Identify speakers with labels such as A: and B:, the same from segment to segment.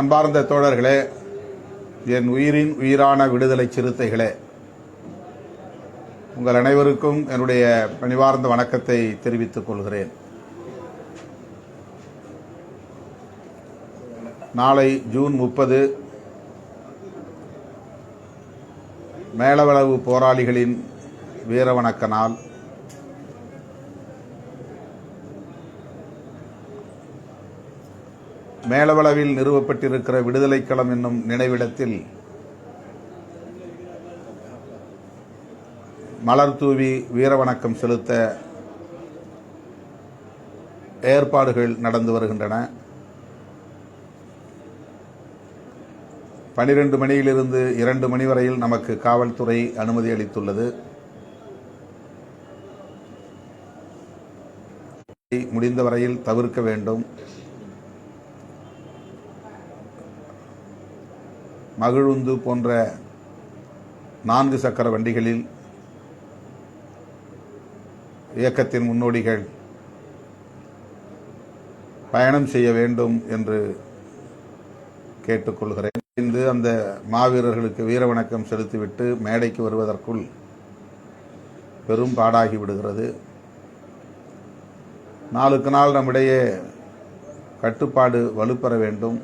A: அன்பார்ந்த தோழர்களே என் உயிரின் உயிரான விடுதலை சிறுத்தைகளே உங்கள் அனைவருக்கும் என்னுடைய பணிவார்ந்த வணக்கத்தை தெரிவித்துக் கொள்கிறேன். நாளை ஜூன் முப்பது மேலவளவு போராளிகளின் வீரவணக்க நாள். மேலவளவில் நிறுவப்பட்டிருக்கிற விடுதலைக்களம் என்னும் நினைவிடத்தில் மலர் தூவி வீரவணக்கம் செலுத்த ஏற்பாடுகள் நடந்து வருகின்றன. பனிரெண்டு மணியிலிருந்து இரண்டு மணி வரையில் நமக்கு காவல்துறை அனுமதி அளித்துள்ளது. முடிந்த வரையில் தவிர்க்க வேண்டும். மகிழுந்து போன்ற நான்கு சக்கர வண்டிகளில் இயக்கத்தின் முன்னோடிகள் பயணம் செய்ய வேண்டும் என்று கேட்டுக்கொள்கிறேன். இன்று அந்த மாவீரர்களுக்கு வீர வணக்கம் செலுத்திவிட்டு மேடைக்கு வருவதற்குள் பெரும் பாடாகி விடுகிறது. நாளுக்கு நாள் நம்மிடையே கட்டுப்பாடு வலுப்பெற வேண்டும்.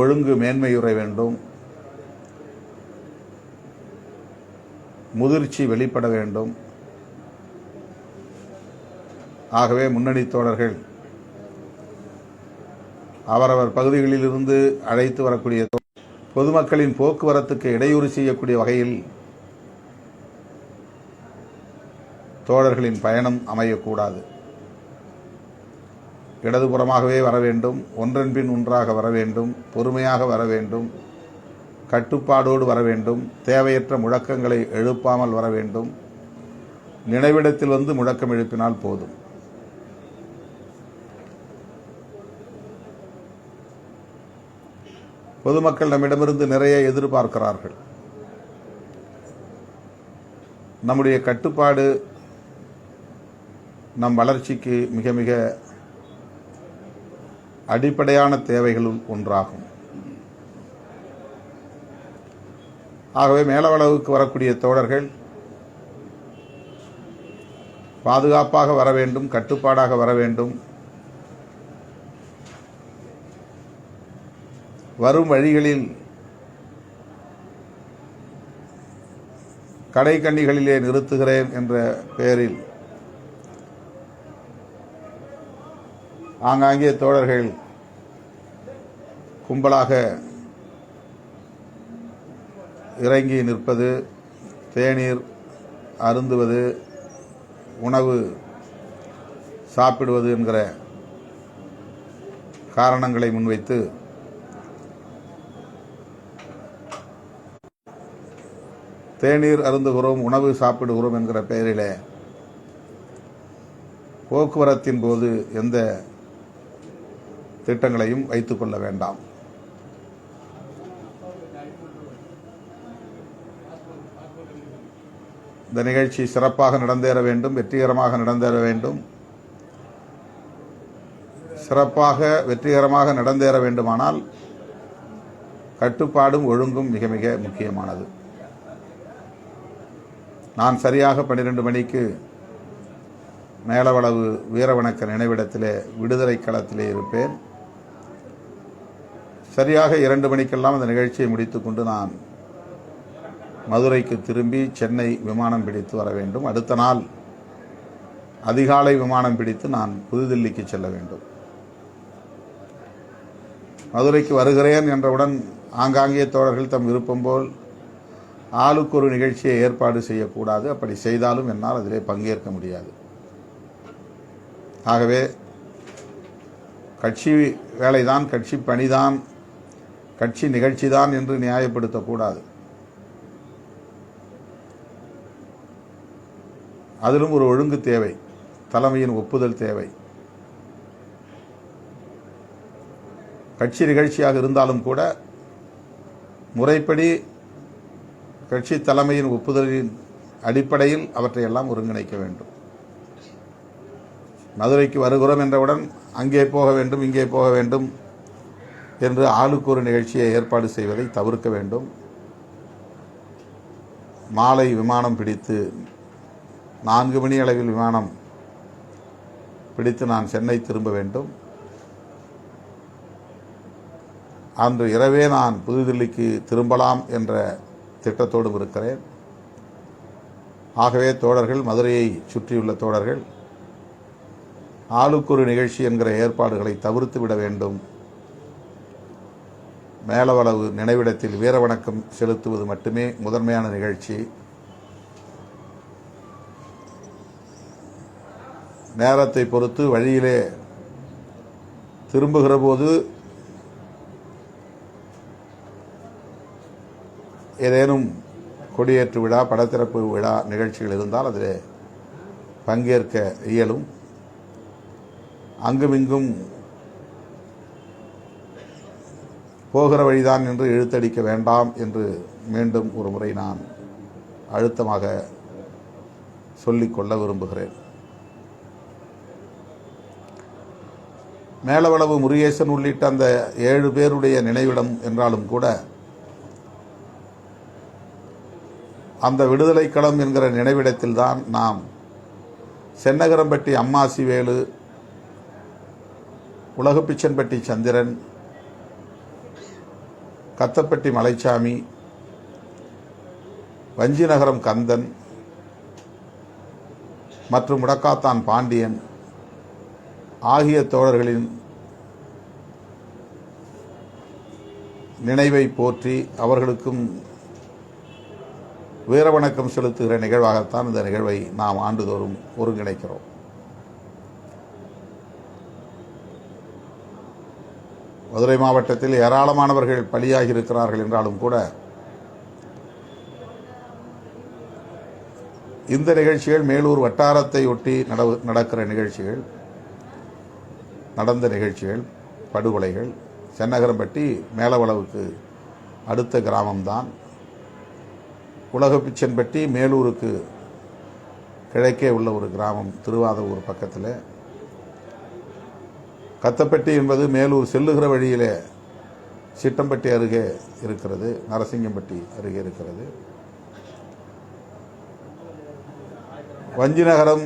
A: ஒழுங்கு மேன்மையுற வேண்டும். முதிர்ச்சி வெளிப்பட வேண்டும். ஆகவே முன்னணி தோழர்கள் அவரவர் பகுதிகளிலிருந்து அழைத்து வரக்கூடிய பொதுமக்களின் போக்குவரத்துக்கு இடையூறு செய்யக்கூடிய வகையில் தோழர்களின் பயணம் அமையக்கூடாது. இடதுபுறமாகவே வர வேண்டும் ஒன்றன் பின் ஒன்றாக வர வேண்டும் பொறுமையாக வர வேண்டும் கட்டுப்பாடோடு வர வேண்டும் தேவையற்ற முழக்கங்களை எழுப்பாமல் வர வேண்டும் நினைவிடத்தில் வந்து முழக்கம் எழுப்பினால் போதும். பொதுமக்கள் நம்மிடமிருந்து நிறைய எதிர்பார்க்கிறார்கள். நம்முடைய கட்டுப்பாடு நம் வளர்ச்சிக்கு மிக மிக அடிப்படையான தேவைகளுள் ஒன்றாகும். ஆகவே மேலவளவுக்கு வரக்கூடிய தோழர்கள் பாதுகாப்பாக வர வேண்டும் கட்டுப்பாடாக வர வேண்டும். வரும் வழிகளில் கடைக்கண்ணிகளிலே நிறுத்துகிறேன் என்ற பெயரில் ஆங்காங்கே தோழர்கள் கும்பலாக இறங்கி நிற்பது தேநீர் அருந்துவது உணவு சாப்பிடுவது என்கிற காரணங்களை முன்வைத்து தேநீர் அருந்துகிறோம் உணவு சாப்பிடுகிறோம் என்கிற பெயரிலே போக்குவரத்தின் போது எந்த திட்டங்களையும் வைத்துக்கொள்ள வேண்டாம். இந்த நிகழ்ச்சி சிறப்பாக நடந்தேற வேண்டும் வெற்றிகரமாக நடந்தேற வேண்டும். சிறப்பாக வெற்றிகரமாக நடந்தேற வேண்டுமானால் கட்டுப்பாடும் ஒழுங்கும் மிக மிக முக்கியமானது. நான் சரியாக பன்னிரெண்டு மணிக்கு மேலவளவு வீரவணக்க நினைவிடத்திலே விடுதலை களத்திலே இருப்பேன். சரியாக இரண்டு மணிக்கெல்லாம் அந்த நிகழ்ச்சியை முடித்துக்கொண்டு நான் மதுரைக்கு திரும்பி சென்னை விமானம் பிடித்து வர வேண்டும். அடுத்த நாள் அதிகாலை விமானம் பிடித்து நான் புதுதில்லிக்கு செல்ல வேண்டும். மதுரைக்கு வருகிறேன் என்றவுடன் ஆங்காங்கே தோழர்கள் தம் விருப்பம் போல் ஆளுக்கு ஒரு நிகழ்ச்சியை ஏற்பாடு செய்யக்கூடாது. அப்படி செய்தாலும் என்னால் அதிலே பங்கேற்க முடியாது. ஆகவே கட்சி வேலைதான் கட்சி பணிதான் கட்சி நிகழ்ச்சிதான் என்று நியாயப்படுத்தக்கூடாது. அதிலும் ஒரு ஒழுங்கு தேவை. தலைமையின் ஒப்புதல் தேவை. கட்சி நிகழ்ச்சியாக இருந்தாலும் கூட முறைப்படி கட்சி தலைமையின் ஒப்புதலின் அடிப்படையில் அவற்றை எல்லாம் ஒருங்கிணைக்க வேண்டும். மதுரைக்கு வருகிறோம் என்றவுடன் அங்கே போக வேண்டும் இங்கே போக வேண்டும் என்று ஆளுக்கு ஒரு நிகழ்ச்சியை ஏற்பாடு செய்வதை தவிர்க்க வேண்டும். மாலை விமானம் பிடித்து நான்கு மணி அளவில் விமானம் பிடித்து நான் சென்னை திரும்ப வேண்டும். அன்று இரவே நான் புதுதில்லிக்கு திரும்பலாம் என்ற திட்டத்தோடும் இருக்கிறேன். ஆகவே தோழர்கள் மதுரையை சுற்றியுள்ள தோழர்கள் ஆளுக்கொரு நிகழ்ச்சி என்கிற ஏற்பாடுகளை தவிர்த்து விட வேண்டும். மேலவளவு நினைவிடத்தில் வீரவணக்கம் செலுத்துவது மட்டுமே முதன்மையான நிகழ்ச்சி. நேரத்தை பொறுத்து வழியிலே திரும்புகிற போது ஏதேனும் கொடியேற்று விழா படத்திறப்பு விழா நிகழ்ச்சிகள் இருந்தால் அதில் பங்கேற்க இயலும். அங்குமிங்கும் போகிற வழிதான் என்று இழுத்தடிக்க வேண்டாம் என்று மீண்டும் ஒரு முறை நான் அழுத்தமாக சொல்லிக்கொள்ள விரும்புகிறேன். மேலவளவு முருகேசன் உள்ளிட்ட அந்த ஏழு பேருடைய நினைவிடம் என்றாலும் கூட அந்த விடுதலை களம் என்கிற நினைவிடத்தில்தான் நாம் சென்னகரம்பட்டி அம்மாசி வேலு உலகப்பிச்சன்பட்டி சந்திரன் கத்தப்பட்டி மலைச்சாமி வஞ்சிநகரம் கந்தன் மற்றும் முடக்காத்தான் பாண்டியன் ஆகிய தோழர்களின் நினைவை போற்றி அவர்களுக்கும் வீரவணக்கம் செலுத்துகிற நிகழ்வாகத்தான் இந்த நிகழ்வை நாம் ஆண்டுதோறும் ஒருங்கிணைக்கிறோம். மதுரை மாவட்டத்தில் ஏராளமானவர்கள் பலியாகி இருக்கிறார்கள் என்றாலும் கூட இந்த நிகழ்ச்சிகள் மேலூர் வட்டாரத்தை ஒட்டி நடவு நடக்கிற நிகழ்ச்சிகள் நடந்த நிகழ்ச்சிகள் படுகொலைகள் சென்னகரம்பட்டி மேலவளவுக்கு அடுத்த கிராமம்தான். உலகப்பிச்சன்பட்டி மேலூருக்கு கிழக்கே உள்ள ஒரு கிராமம் திருவாதூர் பக்கத்தில். கத்தப்பட்டி என்பது மேலூர் செல்லுகிற வழியிலே சிட்டம்பட்டி அருகே இருக்கிறது நரசிங்கம்பட்டி அருகே இருக்கிறது. வஞ்சிநகரம்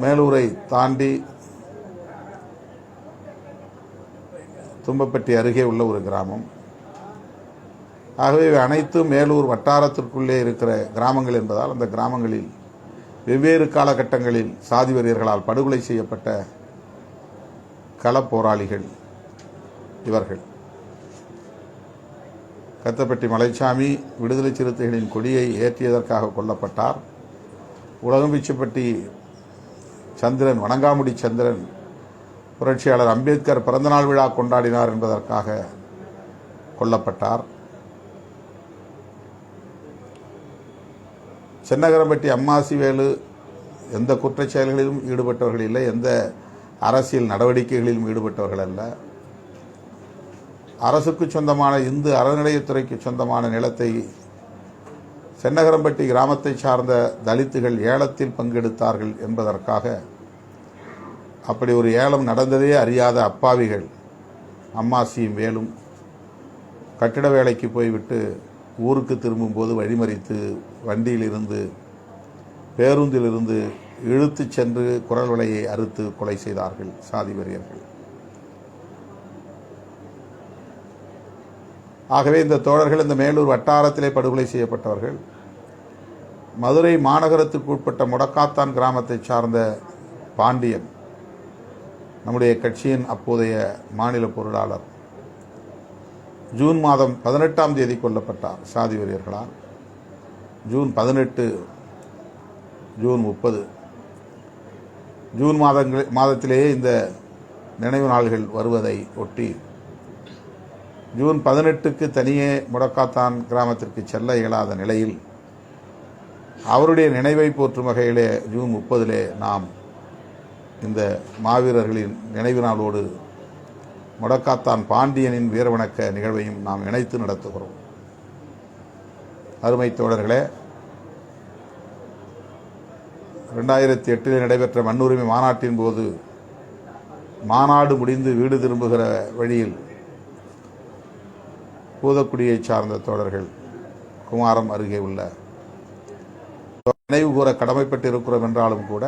A: மேலூரை தாண்டி தும்பப்பட்டி அருகே உள்ள ஒரு கிராமம். ஆகவே இவை அனைத்தும் மேலூர் வட்டாரத்திற்குள்ளே இருக்கிற கிராமங்கள் என்பதால் அந்த கிராமங்களில் வெவ்வேறு காலகட்டங்களில் சாதி வெறியர்களால் படுகொலை செய்யப்பட்ட களப்போராளிகள் இவர்கள். கத்தப்பட்டி மலைச்சாமி விடுதலை சிறுத்தைகளின் கொடியை ஏற்றியதற்காக கொல்லப்பட்டார். உலகம்பிச்சப்பட்டி சந்திரன் வணங்காமுடி சந்திரன் புரட்சியாளர் அம்பேத்கர் பிறந்தநாள் விழா கொண்டாடினார் என்பதற்காக கொல்லப்பட்டார். சென்னகரம்பட்டி அம்மாசி வேலு எந்த குற்றச் செயல்களிலும் ஈடுபட்டவர்கள் இல்லை எந்த அரசியல் நடவடிக்கைகளிலும் ஈடுபட்டவர்கள் அல்ல. அரசுக்கு சொந்தமான இந்து அறநிலையத்துறைக்கு சொந்தமான நிலத்தை சென்னகரம்பட்டி கிராமத்தை சார்ந்த தலித்துகள் ஏலத்தில் பங்கெடுத்தார்கள் என்பதற்காக அப்படி ஒரு ஏலம் நடந்ததே அறியாத அப்பாவிகள் அம்மாசியும் வேலும் கட்டிட வேலைக்கு போய்விட்டு ஊருக்கு திரும்பும்போது வழிமறித்து வண்டியிலிருந்து பேருந்திலிருந்து இழுத்துச் சென்று குரல் வலையை அறுத்து கொலை செய்தார்கள் சாதி வெறியர்கள். ஆகவே இந்த தோழர்கள் இந்த மேலூர் வட்டாரத்திலே படுகொலை செய்யப்பட்டவர்கள். மதுரை மாநகரத்துக்கு உட்பட்ட முடக்காத்தான் கிராமத்தை சார்ந்த பாண்டியன் நம்முடைய கட்சியின் அப்போதைய மாநில பொருளாளர். ஜூன் மாதம் பதினெட்டாம் தேதி கொல்லப்பட்டார் சாதி வெறியர்களால். ஜூன் பதினெட்டு ஜூன் முப்பது. ஜூன் மாதங்கள் மாதத்திலேயே இந்த நினைவு நாள்கள் வருவதை ஒட்டி ஜூன் பதினெட்டுக்கு தனியே முடக்காத்தான் கிராமத்திற்கு செல்ல இயலாத நிலையில் அவருடைய நினைவை போற்றும் வகையிலே ஜூன் முப்பதிலே நாம் இந்த மாவீரர்களின் நினைவு நாளோடு முடக்காத்தான் பாண்டியனின் வீரவணக்க நிகழ்வையும் நாம் இணைத்து நடத்துகிறோம். அருமை தோழர்களே ரெண்டாயிரத்தி எட்டில் நடைபெற்ற மண்ணுரிமை மாநாட்டின் போது மாநாடு முடிந்து வீடு திரும்புகிற வழியில் பூதக்குடியை சார்ந்த தோழர்கள் குமாரம் அருகே உள்ள. நினைவு கூற கடமைப்பட்டிருக்கிறோம் என்றாலும் கூட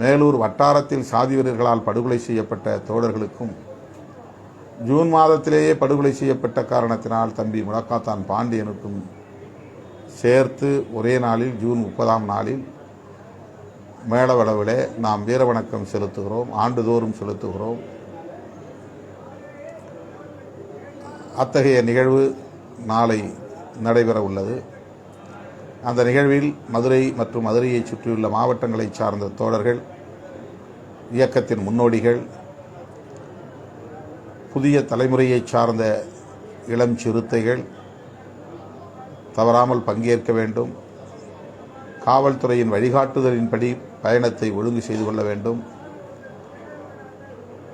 A: மேலூர் வட்டாரத்தில் சாதி வீரர்களால் படுகொலை செய்யப்பட்ட தோழர்களுக்கும் ஜூன் மாதத்திலேயே படுகொலை செய்யப்பட்ட காரணத்தினால் தம்பி முழக்காத்தான் பாண்டியனுக்கும் சேர்த்து ஒரே நாளில் ஜூன் முப்பதாம் நாளில் மேளவளவிலே நாம் வீரவணக்கம் செலுத்துகிறோம் ஆண்டுதோறும் செலுத்துகிறோம். அத்தகைய நிகழ்வு நாளை நடைபெற உள்ளது. அந்த நிகழ்வில் மதுரை மற்றும் மதுரையைச் சுற்றியுள்ள மாவட்டங்களைச் சார்ந்த தோழர்கள் இயக்கத்தின் முன்னோடிகள் புதிய தலைமுறையைச் சார்ந்த இளம் சிறுத்தைகள் தவறாமல் பங்கேற்க வேண்டும். காவல்துறையின் வழிகாட்டுதலின்படி பயணத்தை ஒழுங்கு செய்து கொள்ள வேண்டும்.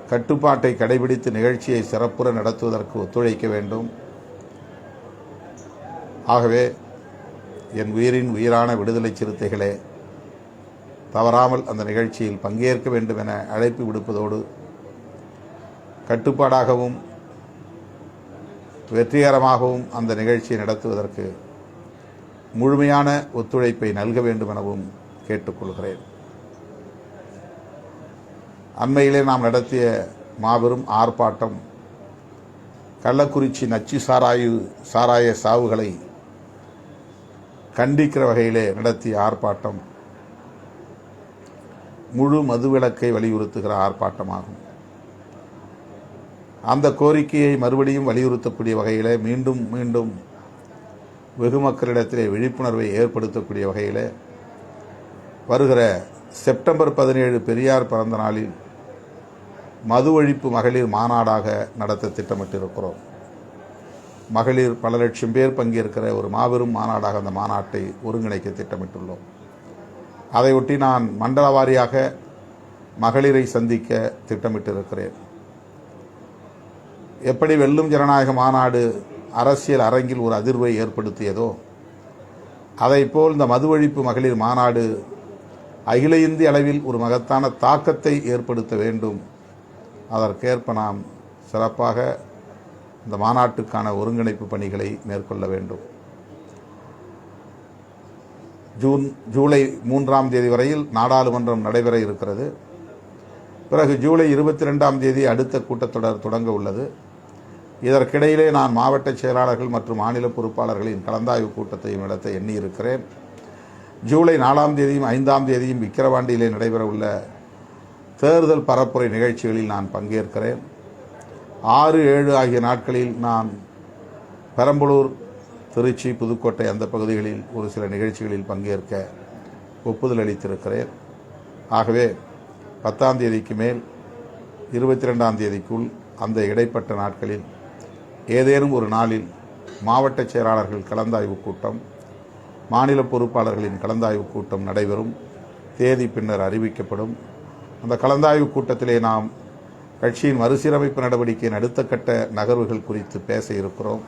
A: கட்டுப்பாட்டை கடைபிடித்து நிகழ்ச்சியை சிறப்புற நடத்துவதற்கு ஒத்துழைக்க வேண்டும். ஆகவே என் உயிரின் உயிரான விடுதலை சிறுத்தைகளே தவறாமல் அந்த நிகழ்ச்சியில் பங்கேற்க வேண்டும் என அழைப்பு விடுப்பதோடு கட்டுப்பாடாகவும் வெற்றிகரமாகவும் அந்த நிகழ்ச்சியை நடத்துவதற்கு முழுமையான ஒத்துழைப்பை நல்க வேண்டும் எனவும் கேட்டுக்கொள்கிறேன். அண்மையிலே நாம் நடத்திய மாபெரும் ஆர்ப்பாட்டம் கள்ளக்குறிச்சி நச்சு சாராயு சாராய சாவுகளை கண்டிக்கிற வகையிலே நடத்திய ஆர்ப்பாட்டம் முழு மதுவிலக்கை வலியுறுத்துகிற ஆர்ப்பாட்டமாகும். அந்த கோரிக்கையை மறுபடியும் வலியுறுத்தக்கூடிய வகையிலே மீண்டும் மீண்டும் வெகு மக்களிடத்திலே விழிப்புணர்வை ஏற்படுத்தக்கூடிய வகையிலே வருகிற செப்டம்பர் பதினேழு பெரியார் பிறந்த நாளில் மது ஒழிப்பு மகளிர் மாநாடாக நடத்த திட்டமிட்டிருக்கிறோம். மகளிர் பல லட்சம் பேர் பங்கேற்கிற ஒரு மாபெரும் மாநாடாக அந்த மாநாட்டை ஒருங்கிணைக்க திட்டமிட்டுள்ளோம். அதையொட்டி நான் மண்டல வாரியாக மகளிரை சந்திக்க திட்டமிட்டிருக்கிறேன். எப்படி வெல்லும் ஜனநாயக மாநாடு அரசியல் அரங்கில் ஒரு அதிர்வை ஏற்படுத்தியதோ அதைப்போல் இந்த மது ஒழிப்பு மகளிர் மாநாடு அகில இந்திய அளவில் ஒரு மகத்தான தாக்கத்தை ஏற்படுத்த வேண்டும். அதற்கேற்ப நாம் சிறப்பாக இந்த மாநாட்டுக்கான ஒருங்கிணைப்பு பணிகளை மேற்கொள்ள வேண்டும். ஜூன் ஜூலை மூன்றாம் தேதி வரையில் நாடாளுமன்றம் நடைபெற இருக்கிறது. பிறகு ஜூலை இருபத்தி ரெண்டாம் தேதி அடுத்த கூட்டத்தொடர் தொடங்க உள்ளது. இதற்கிடையிலே நான் மாவட்ட செயலாளர்கள் மற்றும் மாநில பொறுப்பாளர்களின் கலந்தாய்வு கூட்டத்தையும் நடத்த எண்ணியிருக்கிறேன். ஜூலை நாலாம் தேதியும் ஐந்தாம் தேதியும் விக்கிரவாண்டியிலே நடைபெறவுள்ள தேர்தல் பரப்புரை நிகழ்ச்சிகளில் நான் பங்கேற்கிறேன். ஆறு ஏழு ஆகிய நாட்களில் நான் பெரம்பலூர் திருச்சி புதுக்கோட்டை அந்த பகுதிகளில் ஒரு சில நிகழ்ச்சிகளில் பங்கேற்க ஒப்புதல் அளித்திருக்கிறேன். ஆகவே பத்தாம் தேதிக்கு மேல் இருபத்தி ரெண்டாம் தேதிக்குள் அந்த இடைப்பட்ட நாட்களில் ஏதேனும் ஒரு நாளில் மாவட்ட செயலாளர்கள் கலந்தாய்வு கூட்டம் மாநில பொறுப்பாளர்களின் கலந்தாய்வு கூட்டம் நடைபெறும். தேதி பின்னர் அறிவிக்கப்படும். அந்த கலந்தாய்வு கூட்டத்திலே நாம் கட்சியின் மறுசீரமைப்பு நடவடிக்கையின் அடுத்த கட்ட நகர்வுகள் குறித்து பேச இருக்கிறோம்.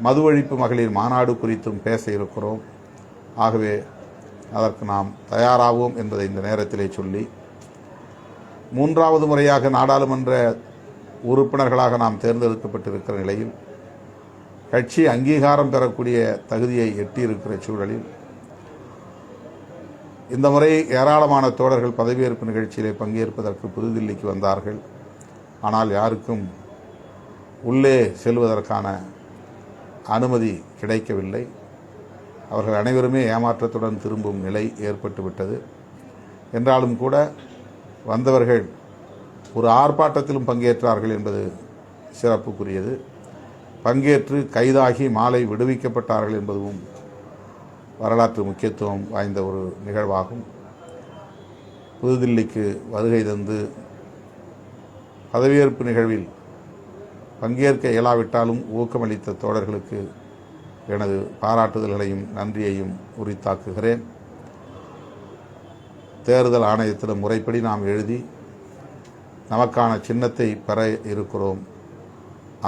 A: மது ஒழிப்பு மகளிர் மாநாடு குறித்தும் பேச இருக்கிறோம். ஆகவே அதற்கு நாம் தயாராவோம் என்பதை இந்த நேரத்திலே சொல்லி மூன்றாவது முறையாக நாடாளுமன்ற உறுப்பினர்களாக நாம் தேர்ந்தெடுக்கப்பட்டிருக்கிற நிலையில் கட்சி அங்கீகாரம் பெறக்கூடிய தகுதியை எட்டியிருக்கிற சூழலில் இந்த முறை ஏராளமான தோழர்கள் பதவியேற்பு நிகழ்ச்சியிலே பங்கேற்பதற்கு புதுதில்லிக்கு வந்தார்கள். ஆனால் யாருக்கும் உள்ளே செல்வதற்கான அனுமதி கிடைக்கவில்லை. அவர்கள் அனைவருமே ஏமாற்றத்துடன் திரும்பும் நிலை ஏற்பட்டுவிட்டது என்றாலும் கூட வந்தவர்கள் ஒரு ஆர்ப்பாட்டத்திலும் பங்கேற்றார்கள் என்பது சிறப்புக்குரியது. பங்கேற்று கைதாகி மாலை விடுவிக்கப்பட்டார்கள் என்பதும் வரலாற்று முக்கியத்துவம் வாய்ந்த ஒரு நிகழ்வாகும். புதுதில்லிக்கு வருகை தந்து பதவியேற்பு நிகழ்வில் பங்கேற்க இயலாவிட்டாலும் ஊக்கமளித்த தோழர்களுக்கு எனது பாராட்டுதல்களையும் நன்றியையும் உரித்தாக்குகிறேன். தேர்தல் ஆணையத்திடம் முறைப்படி நாம் எழுதி நமக்கான சின்னத்தை பெற இருக்கிறோம்.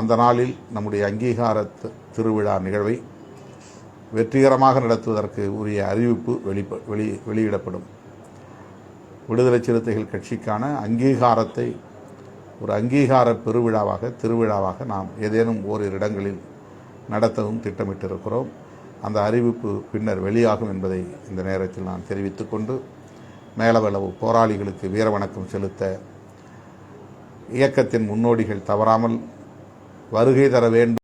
A: அந்த நாளில் நம்முடைய அங்கீகார திருவிழா நிகழ்வை வெற்றிகரமாக நடத்துவதற்கு உரிய அறிவிப்பு வெளிப்ப வெளி வெளியிடப்படும். விடுதலை சிறுத்தைகள் கட்சிக்கான அங்கீகாரத்தை ஒரு அங்கீகார பெருவிழாவாக திருவிழாவாக நாம் ஏதேனும் ஓரிரு இடங்களில் நடத்தவும் திட்டமிட்டிருக்கிறோம். அந்த அறிவிப்பு பின்னர் வெளியாகும் என்பதை இந்த நேரத்தில் நான் தெரிவித்துக்கொண்டு மேலவளவு போராளிகளுக்கு வீரவணக்கம் செலுத்த இயக்கத்தின் முன்னோடிகள் தவறாமல் வருகை தர வேண்டும்.